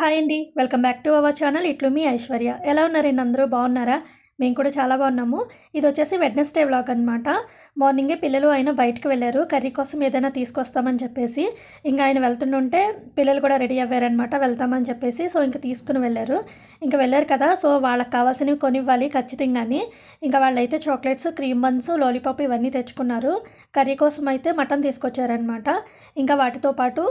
Hi అండి. Welcome back to our channel. ఇట్లు మీ ఐశ్వర్య. ఎలా ఉన్నారండి అందరూ? బాగున్నారా? మేము కూడా చాలా బాగున్నాము. ఇది వచ్చేసి వెడ్నెస్డే వ్లాగ్ అనమాట మార్నింగే పిల్లలు ఆయన బయటకు వెళ్ళారు. కర్రీ కోసం ఏదైనా తీసుకొస్తామని చెప్పేసి ఇంకా ఆయన వెళ్తుంటుంటే పిల్లలు కూడా రెడీ అవ్వారనమాట వెళ్తామని చెప్పేసి సో ఇంకా తీసుకుని వెళ్ళారు. ఇంకా వెళ్ళారు కదా సో వాళ్ళకి కావాల్సినవి కొనివ్వాలి ఖచ్చితంగాని. ఇంకా వాళ్ళైతే చాక్లెట్స్ క్రీమ్ బన్స్ లాలీపాప్ ఇవన్నీ తెచ్చుకున్నారు. కర్రీ కోసం అయితే మటన్ తీసుకొచ్చారనమాట ఇంకా వాటితో పాటు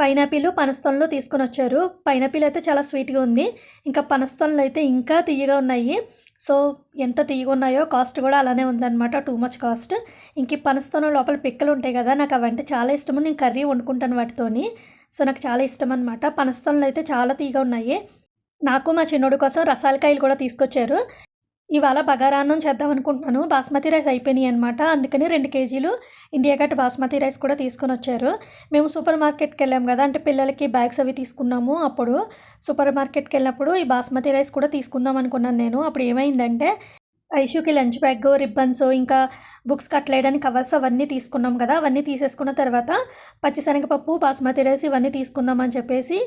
పైనాపిల్ పనస్తోన్లు తీసుకొని వచ్చారు. పైనాపిల్ అయితే చాలా స్వీట్గా ఉంది. ఇంకా పనస్తోన్లు అయితే ఇంకా తీయగా ఉన్నాయి. సో ఎంత తీయగా ఉన్నాయో కాస్ట్ కూడా అలానే ఉందన్నమాట. టూ మచ్ కాస్ట్ ఇంక ఈ లోపల పిక్కలు ఉంటాయి కదా నాకు అవంటే చాలా ఇష్టము. నేను కర్రీ వండుకుంటాను వాటితోని. సో నాకు చాలా ఇష్టం అనమాట పనస్తోన్లు అయితే చాలా తీయగా ఉన్నాయి. నాకు మా చిన్నోడు కోసం రసాలకాయలు కూడా తీసుకొచ్చారు. ఇవాళ బగారాన్నం చేద్దాం అనుకుంటున్నాను. బాస్మతి రైస్ అయిపోయినాయి అనమాట అందుకని రెండు కేజీలు ఇండియా గట్ బాస్మతి రైస్ కూడా తీసుకొని వచ్చారు. మేము సూపర్ మార్కెట్కి వెళ్ళాం కదా అంటే పిల్లలకి బ్యాగ్స్ అవి తీసుకున్నాము అప్పుడు. సూపర్ మార్కెట్కి వెళ్ళినప్పుడు ఈ బాస్మతి రైస్ కూడా తీసుకుందాం అనుకున్నాను నేను. అప్పుడు ఏమైందంటే ఐషుకి లంచ్ బ్యాగ్ రిబ్బన్స్ ఇంకా బుక్స్ కట్టలేయడానికి కవర్స్ అవన్నీ తీసుకున్నాం కదా అవన్నీ తీసేసుకున్న తర్వాత పచ్చిశనగపప్పు బాస్మతి రైస్ ఇవన్నీ తీసుకుందామని చెప్పేసి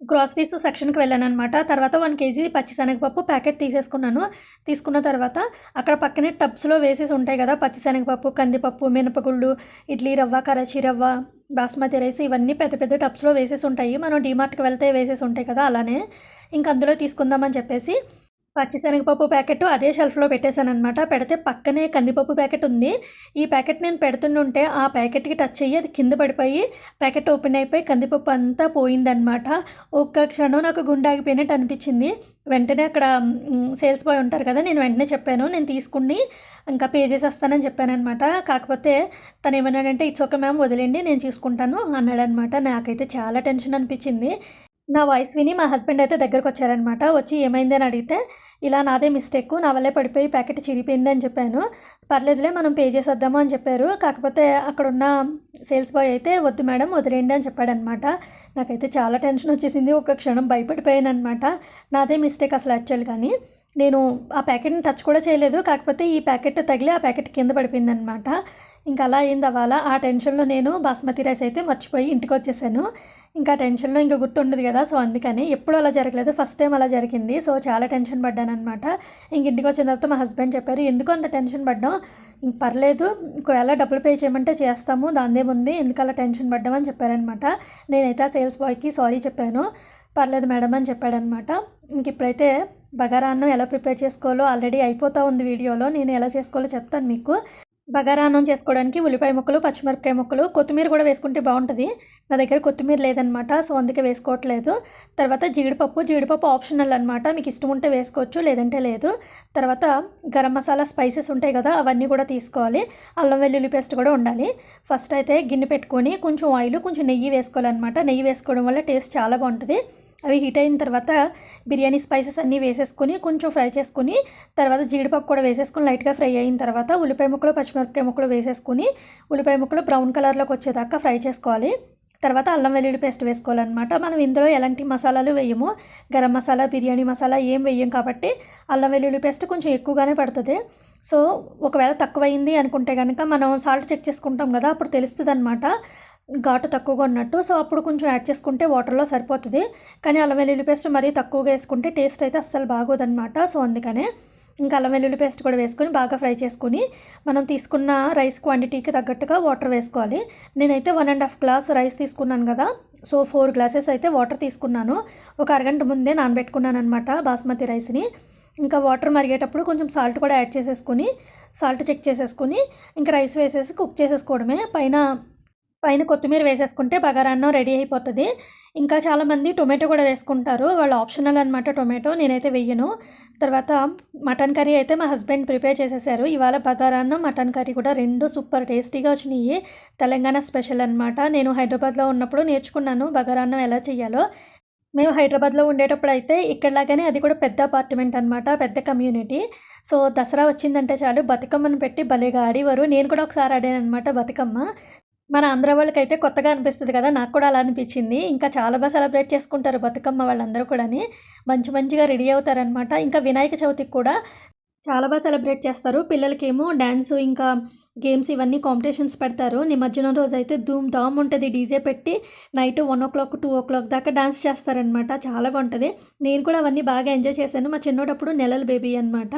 గ్రాసరీస్ సెక్షన్కి వెళ్ళాను అనమాట తర్వాత వన్ కేజీ పచ్చిశనగపప్పు ప్యాకెట్ తీసేసుకున్నాను. తీసుకున్న తర్వాత అక్కడ పక్కనే టబ్స్లో వేసేసి ఉంటాయి కదా పచ్చిశనగపప్పు కందిపప్పు మినపగుళ్ళు ఇడ్లీ రవ్వ కరచీ రవ్వ బాస్మతి రైస్ ఇవన్నీ పెద్ద పెద్ద టబ్స్లో వేసేసి ఉంటాయి. మనం డిమార్ట్కి వెళ్తే వేసేసి ఉంటాయి కదా అలానే. ఇంక అందులో తీసుకుందామని చెప్పేసి పచ్చిశనగపప్పు ప్యాకెట్ అదే షెల్ఫ్లో పెట్టేశాను అనమాట పెడితే పక్కనే కందిపప్పు ప్యాకెట్ ఉంది. ఈ ప్యాకెట్ నేను పెడుతుంటే ఆ ప్యాకెట్కి టచ్ అయ్యి అది కింద పడిపోయి ప్యాకెట్ ఓపెన్ అయిపోయి కందిపప్పు అంతా పోయిందనమాట ఒక్క క్షణం నాకు గుండాగిపోయినట్టు అనిపించింది. వెంటనే అక్కడ సేల్స్ బాయ్ ఉంటారు కదా నేను వెంటనే చెప్పాను. నేను తీసుకుని ఇంకా పే చేసేస్తానని చెప్పానమాట కాకపోతే తను ఏమన్నాడంటే ఇట్స్ ఒక మ్యామ్ వదిలేండి నేను చూసుకుంటాను అన్నాడనమాట నాకైతే చాలా టెన్షన్ అనిపించింది. నా వాయిస్ విని మా హస్బెండ్ అయితే దగ్గరకు వచ్చారనమాట వచ్చి ఏమైందని అడిగితే ఇలా నాదే మిస్టేక్ నా వల్లే పడిపోయి ప్యాకెట్ చిరిగిపోయింది అని చెప్పాను. పర్లేదులే మనం పే చేసేద్దాము అని చెప్పారు. కాకపోతే అక్కడున్న సేల్స్ బాయ్ అయితే వద్దు మేడం వదిలేయండి అని చెప్పాడనమాట నాకైతే చాలా టెన్షన్ వచ్చేసింది. ఒక క్షణం భయపడిపోయాను అనమాట నాదే మిస్టేక్ అసలు యాక్చువల్ కానీ నేను ఆ ప్యాకెట్ని టచ్ కూడా చేయలేదు. కాకపోతే ఈ ప్యాకెట్ తగిలి ఆ ప్యాకెట్ కింద పడిపోయింది అనమాట ఇంకా అలా అయింది అవ్వాలా ఆ టెన్షన్లో నేను బాస్మతి రైస్ అయితే మర్చిపోయి ఇంటికి వచ్చేసాను ఇంకా టెన్షన్లో ఇంకా గుర్తుండదు కదా సో అందుకని ఎప్పుడు అలా జరగలేదు. ఫస్ట్ టైం అలా జరిగింది సో చాలా టెన్షన్ పడ్డాను అనమాట ఇంక ఇంటికి వచ్చిన తర్వాత మా హస్బెండ్ చెప్పారు ఎందుకు అంత టెన్షన్ పడ్డాం ఇంక పర్లేదు ఒకవేళ డబ్బులు పే చేయమంటే చేస్తాము దాందేముంది ఎందుకు అలా టెన్షన్ పడ్డామని చెప్పారనమాట నేనైతే ఆ సేల్స్ బాయ్కి సారీ చెప్పాను పర్లేదు మేడం అని చెప్పాడనమాట ఇంక ఇప్పుడైతే బగారా అన్నం ఎలా ప్రిపేర్ చేసుకోవాలో ఆల్రెడీ అయిపోతూ ఉంది వీడియోలో నేను ఎలా చేసుకోవాలో చెప్తాను మీకు. బగారా అన్నం చేసుకోవడానికి ఉల్లిపాయ ముక్కలు పచ్చిమిరపకాయ ముక్కలు కొత్తిమీర కూడా వేసుకుంటే బాగుంటుంది. నా దగ్గర కొత్తిమీర లేదనమాట సో అందుకే వేసుకోవట్లేదు. తర్వాత జీడిపప్పు జీడిపప్పు ఆప్షనల్ అనమాట మీకు ఇష్టం ఉంటే వేసుకోవచ్చు లేదంటే లేదు. తర్వాత గరం మసాలా స్పైసెస్ ఉంటాయి కదా అవన్నీ కూడా తీసుకోవాలి. అల్లం వెల్లుల్లి పేస్ట్ కూడా ఉండాలి. ఫస్ట్ అయితే గిన్నె పెట్టుకొని కొంచెం ఆయిల్ కొంచెం నెయ్యి వేసుకోవాలన్నమాట. నెయ్యి వేసుకోవడం వల్ల టేస్ట్ చాలా బాగుంటుంది. అవి హీట్ అయిన తర్వాత బిర్యానీ స్పైసెస్ అన్నీ వేసేసుకొని కొంచెం ఫ్రై చేసుకుని తర్వాత జీడిపప్పు కూడా వేసేసుకొని లైట్గా ఫ్రై అయిన తర్వాత ఉల్లిపాయ ముక్కలు పచ్చిమిరపకాయ ముక్కలు వేసేసుకుని ఉల్లిపాయ ముక్కలు బ్రౌన్ కలర్లోకి వచ్చేదాకా ఫ్రై చేసుకోవాలి. తర్వాత అల్లం వెల్లుల్లి పేస్ట్ వేసుకోవాలన్నమాట. మనం ఇందులో ఎలాంటి మసాలాలు వేయము. గరం మసాలా బిర్యానీ మసాలా ఏం వేయం కాబట్టి అల్లం వెల్లుల్లి పేస్ట్ కొంచెం ఎక్కువగానే పడుతుంది. సో ఒకవేళ తక్కువైంది అనుకుంటే కనుక మనం సాల్ట్ చెక్ చేసుకుంటాం కదా అప్పుడు తెలుస్తుంది అనమాట ఘాటు తక్కువగా ఉన్నట్టు. సో అప్పుడు కొంచెం యాడ్ చేసుకుంటే వాటర్లో సరిపోతుంది. కానీ అల్లం వెల్లుల్లి పేస్ట్ మరీ తక్కువగా వేసుకుంటే టేస్ట్ అయితే అస్సలు బాగోదన్నమాట. సో అందుకనే ఇంకా అల్లం వెల్లుల్లి పేస్ట్ కూడా వేసుకొని బాగా ఫ్రై చేసుకుని మనం తీసుకున్న రైస్ క్వాంటిటీకి తగ్గట్టుగా వాటర్ వేసుకోవాలి. నేనైతే one and half glass rice తీసుకున్నాను కదా. సో ఫోర్ గ్లాసెస్ అయితే వాటర్ తీసుకున్నాను. ఒక అరగంట ముందే నానబెట్టుకున్నాను అనమాట బాస్మతి రైస్ని. ఇంకా వాటర్ మరిగేటప్పుడు కొంచెం సాల్ట్ కూడా యాడ్ చేసేసుకొని సాల్ట్ చెక్ చేసేసుకొని ఇంకా రైస్ వేసేసి కుక్ చేసేసుకోవడమే. పైన పైన కొత్తిమీర వేసేసుకుంటే బగారాన్నం రెడీ అయిపోతుంది. ఇంకా చాలామంది టొమాటో కూడా వేసుకుంటారు. వాళ్ళు ఆప్షనల్ అనమాట టొమాటో నేనైతే వెయ్యను. తర్వాత మటన్ కర్రీ అయితే మా హస్బెండ్ ప్రిపేర్ చేసేసారు. ఇవాళ బగారాన్నం మటన్ కర్రీ కూడా రెండు సూపర్ టేస్టీగా వచ్చినాయి. తెలంగాణ స్పెషల్ అనమాట నేను హైదరాబాద్లో ఉన్నప్పుడు నేర్చుకున్నాను బగారాన్నం ఎలా చేయాలో. మేము హైదరాబాద్లో ఉండేటప్పుడు అయితే ఇక్కడలాగానే అది కూడా పెద్ద అపార్ట్మెంట్ అనమాట పెద్ద కమ్యూనిటీ. సో దసరా వచ్చిందంటే చాలు బతుకమ్మను పెట్టి భలేగా ఆడేవారు. నేను కూడా ఒకసారి ఆడాను అనమాట బతుకమ్మ. మన ఆంధ్ర వాళ్ళకైతే కొత్తగా అనిపిస్తుంది కదా నాకు కూడా అలా అనిపించింది. ఇంకా చాలా బాగా సెలబ్రేట్ చేసుకుంటారు బతుకమ్మ వాళ్ళందరూ కూడాని. మంచి మంచిగా రెడీ అవుతారనమాట ఇంకా వినాయక చవితికి కూడా చాలా బాగా సెలబ్రేట్ చేస్తారు. పిల్లలకేమో డ్యాన్స్ ఇంకా గేమ్స్ ఇవన్నీ కాంపిటీషన్స్ పెడతారు. నిమజ్జనం రోజు అయితే ధూమ్ ధామ్ ఉంటుంది. డీజే పెట్టి night one o'clock two o'clock దాకా డ్యాన్స్ చేస్తారనమాట చాలా బాగుంటుంది. నేను కూడా అవన్నీ బాగా ఎంజాయ్ చేశాను. మా చిన్నటప్పుడు నెలల బేబీ అనమాట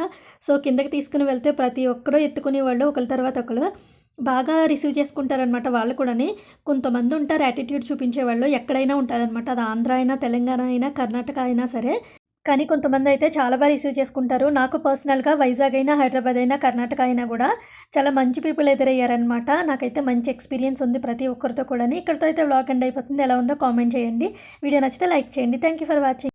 సో కిందకి తీసుకుని వెళ్తే ప్రతి ఒక్కరూ ఎత్తుకునే వాళ్ళు ఒకరి తర్వాత ఒకరు బాగా రిసీవ్ చేసుకుంటారనమాట వాళ్ళు కూడాని. కొంతమంది ఉంటారు యాటిట్యూడ్ చూపించేవాళ్ళు ఎక్కడైనా ఉంటారనమాట అది ఆంధ్ర అయినా తెలంగాణ అయినా కర్ణాటక అయినా సరే. కానీ కొంతమంది అయితే చాలా బాగా రిసీవ్ చేసుకుంటారు. నాకు పర్సనల్గా వైజాగ్ అయినా హైదరాబాద్ అయినా కర్ణాటక అయినా కూడా చాలా మంచి పీపుల్ ఎదురయ్యారనమాట నాకైతే మంచి ఎక్స్పీరియన్స్ ఉంది ప్రతి ఒక్కరితో కూడా ఇక్కడితో అయితే వ్లాగ్ ఎండ్ అయిపోతుంది. ఎలా ఉందో కామెంట్ చేయండి. వీడియో నచ్చితే లైక్ చేయండి. Thank you for watching